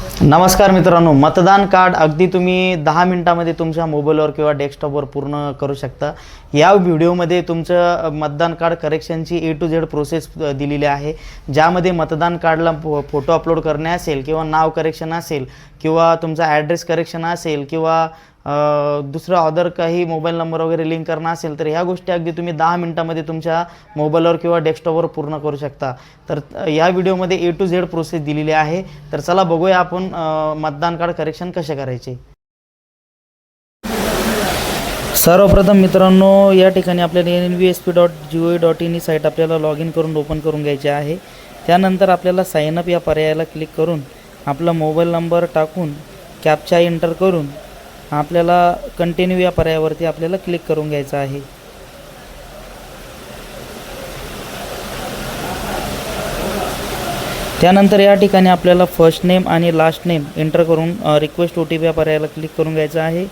नमस्कार मित्रांनो मतदान कार्ड अगदी तुम्ही दहा मिनिटामध्ये तुमच्या मोबाईलवर किंवा डेस्कटॉपवर पूर्ण करू शकता. या व्हिडिओमध्ये तुमचं मतदान कार्ड करेक्शनची ए टू झेड प्रोसेस दिलेली आहे. ज्यामध्ये मतदान कार्डला फो फोटो अपलोड करणे असेल किंवा नाव करेक्शन असेल किंवा तुमचा ॲड्रेस करेक्शन असेल किंवा दुसरं अदर काही मोबाईल नंबर वगैरे लिंक करणं असेल तर ह्या गोष्टी अगदी तुम्ही दहा मिनटामध्ये तुमच्या मोबाईलवर किंवा डेस्कटॉपवर पूर्ण करू शकता. तर या व्हिडिओमध्ये ए टू झेड प्रोसेस दिलेली आहे. तर चला बघूया आपण मतदान कार्ड करेक्शन कसे करायचे. सर्वप्रथम मित्रांनो या ठिकाणी आपल्याला N V S P dot G O dot in he site आपल्याला लॉग इन करून ओपन करून घ्यायची आहे. त्यानंतर आपल्याला साईनअप या पर्यायाला क्लिक करून आपला मोबाईल नंबर टाकून कॅपचा एंटर करून आपल्याला कंटिन्यू या पर्यायावरती आपल्याला क्लिक करून घ्यायचं आहे. त्यानंतर या ठिकाणी आपल्याला फर्स्ट नेम आणि लास्ट नेम एंटर करून रिक्वेस्ट ओ टी पी या पर्यायाला क्लिक करून घ्यायचं आहे.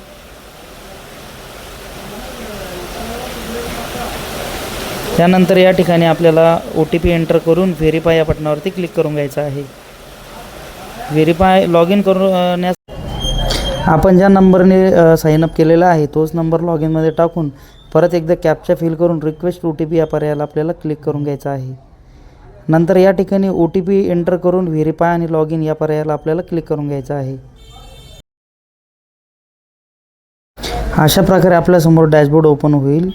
त्यानंतर या ठिकाणी आपल्याला ओ टी पी एंटर करून व्हेरीफाय या बटनावरती क्लिक करून घ्यायचं आहे. व्हेरीफाय लॉग इन करून आपण ज्या नंबरने साईनअप केलेला आहे तोच नंबर लॉग इनमध्ये टाकून परत एकदा कॅपचा फिल करून रिक्वेस्ट ओ टी पी या पर्यायाला आपल्याला क्लिक करून घ्यायचा आहे. नंतर या ठिकाणी ओ टी पी एंटर करून व्हेरीफाय आणि लॉग इन या पर्यायाला आपल्याला क्लिक करून घ्यायचं आहे. अशा प्रकारे आपल्यासमोर डॅशबोर्ड ओपन होईल.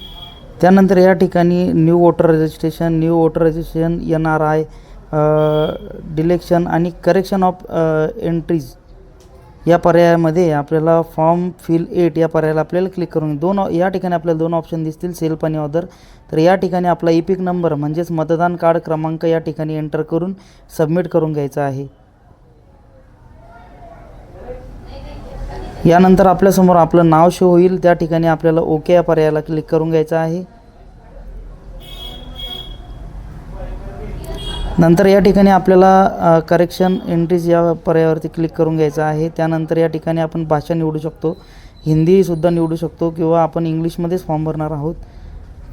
त्यानंतर या ठिकाणी new voter registration new voter registration N R I deletion आणि करेक्शन ऑफ एंट्रीज या पर्यायामध्ये आपल्याला फॉर्म फिल एट या पर्यायाला आपल्याला क्लिक करून दोन या ठिकाणी आपल्याला दोन ऑप्शन दिसतील सेल्फ आणि ऑदर तर या ठिकाणी आपला ई पिक नंबर म्हणजेच मतदान कार्ड क्रमांक या ठिकाणी एंटर करून सबमिट करून घ्यायचा आहे. यानंतर आपल्यासमोर आपलं नाव शो होईल त्या ठिकाणी आपल्याला ओके या पर्यायाला क्लिक करून घ्यायचं आहे. नंतर या ठिकाणी आपल्याला करेक्शन एंट्रीज या पर्यायावरती क्लिक करून घ्यायचं आहे. त्यानंतर या ठिकाणी आपण भाषा निवडू शकतो. हिंदीसुद्धा निवडू शकतो किंवा आपण इंग्लिशमध्येच फॉर्म भरणार आहोत.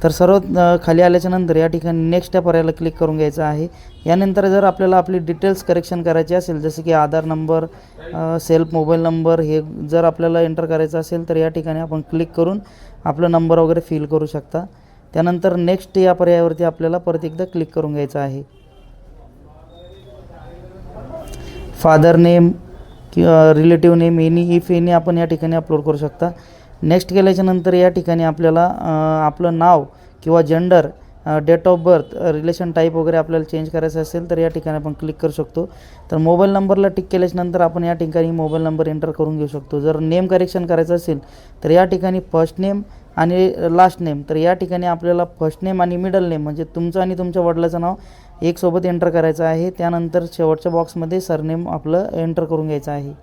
तर सर्व खाली आल्याच्यानंतर या ठिकाणी नेक्स्ट या पर्यायाला क्लिक करून घ्यायचं आहे. यानंतर जर आपल्याला आपली डिटेल्स करेक्शन करायची असेल जसे की Aadhaar number self mobile number हे जर आपल्याला एंटर करायचं असेल तर या ठिकाणी आपण क्लिक करून आपला नंबर वगैरे फिल करू शकता. त्यानंतर नेक्स्ट या पर्यायावरती आपल्याला परत एकदा क्लिक करून घ्यायचं आहे. फादर नेम किंवा relative name any if any आपण या ठिकाणी अपलोड करू शकता. नेक्स्ट केल्याच्यानंतर या ठिकाणी आपल्याला आपलं नाव किंवा gender date of birth relation type वगैरे आपल्याला चेंज करायचं असेल तर या ठिकाणी आपण क्लिक करू शकतो. तर मोबाईल नंबरला टिक केल्याच्यानंतर आपण या ठिकाणी मोबाईल नंबर एंटर करून घेऊ शकतो. जर नेम करेक्शन करायचं असेल तर या ठिकाणी फर्स्ट नेम आणि लास्ट नेम तर या ठिकाणी आपल्याला फर्स्ट नेम आणि मिडल नेम म्हणजे तुमचं आणि तुमच्या वडिलाचं नाव एक सोबत एंटर करायचं आहे. त्यानंतर शेवटच्या बॉक्समध्ये सरनेम आपलं एंटर करून घ्यायचं आहे.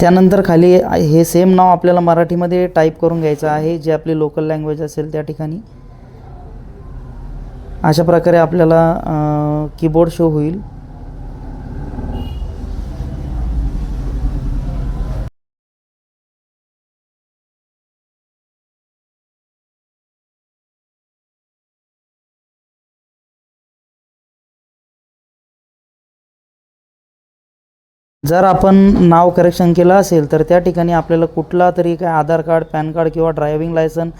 त्यानंतर खाली हे सेम नाव आपल्याला मराठीमध्ये टाईप करून घ्यायचं आहे. जे आपली लोकल लँग्वेज असेल त्या ठिकाणी. अशा प्रकारे आपल्याला कीबोर्ड शो होईल. जर आपण नाव करेक्शन केलं असेल तर त्या ठिकाणी आपल्याला कुठला तरी काय आधार कार्ड पॅन कार्ड किंवा driving licence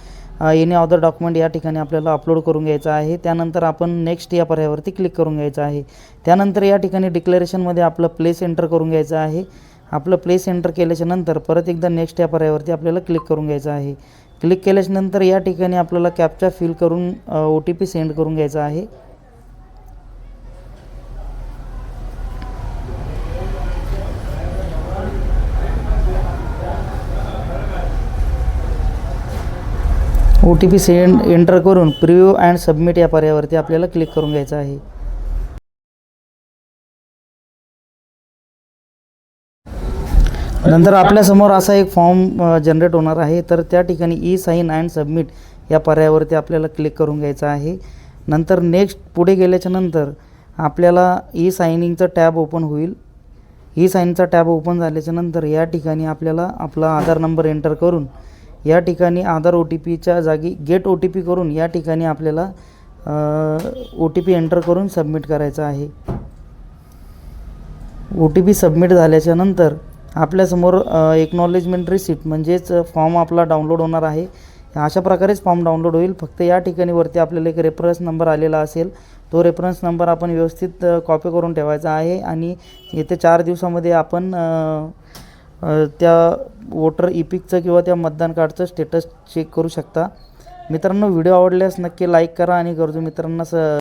any other document या ठिकाणी आपल्याला अपलोड करून घ्यायचं आहे. त्यानंतर आपण नेक्स्ट या पर्यायावरती क्लिक करून घ्यायचं आहे. त्यानंतर या ठिकाणी डिक्लेरेशनमध्ये आपलं प्लेस एंटर करून घ्यायचं आहे. आपलं प्लेस एंटर केल्याच्यानंतर परत एकदा नेक्स्ट या पर्यायावरती आपल्याला क्लिक करून घ्यायचं आहे. क्लिक केल्याच्यानंतर या ठिकाणी आपल्याला कॅपचा फिल करून ओ टी पी सेंड करून घ्यायचा आहे. O T P send enter करून प्रिव्ह्यू अँड सबमिट या पर्यायावरती आपल्याला क्लिक करून घ्यायचं आहे. नंतर आपल्यासमोर असा एक फॉर्म जनरेट होणार आहे. तर त्या ठिकाणी ई साईन अँड सबमिट या पर्यायावरती आपल्याला क्लिक करून घ्यायचं आहे. नंतर नेक्स्ट पुढे गेल्याच्यानंतर आपल्याला ई सायनिंगचा टॅब ओपन होईल. ई साईनचा टॅब ओपन झाल्याच्यानंतर या ठिकाणी आपल्याला आपला आधार नंबर एंटर करून या ठिकाणी आधार ओ टी पीच्या जागी गेट ओ टी पी करून या ठिकाणी आपल्याला ओ टी पी एंटर करून सबमिट करायचा आहे. ओ टी पी सबमिट झाल्याच्यानंतर आपल्यासमोर एक्नॉलेजमेंट रिसिप्ट म्हणजेच फॉर्म आपला डाउनलोड होणार आहे. अशा प्रकारेच फॉर्म डाउनलोड होईल. फक्त या ठिकाणी वरती आपल्याला एक रेफरन्स नंबर आलेला असेल तो रेफरन्स नंबर आपण व्यवस्थित कॉपी करून ठेवायचा आहे आणि येत्या चार दिवसामध्ये आपण त्या वोटर इपिकचं किंवा त्या मतदान कार्डचं स्टेटस चेक करू शकता. मित्रांनो व्हिडिओ आवडल्यास नक्की लाईक करा आणि गरजू मित्रांना स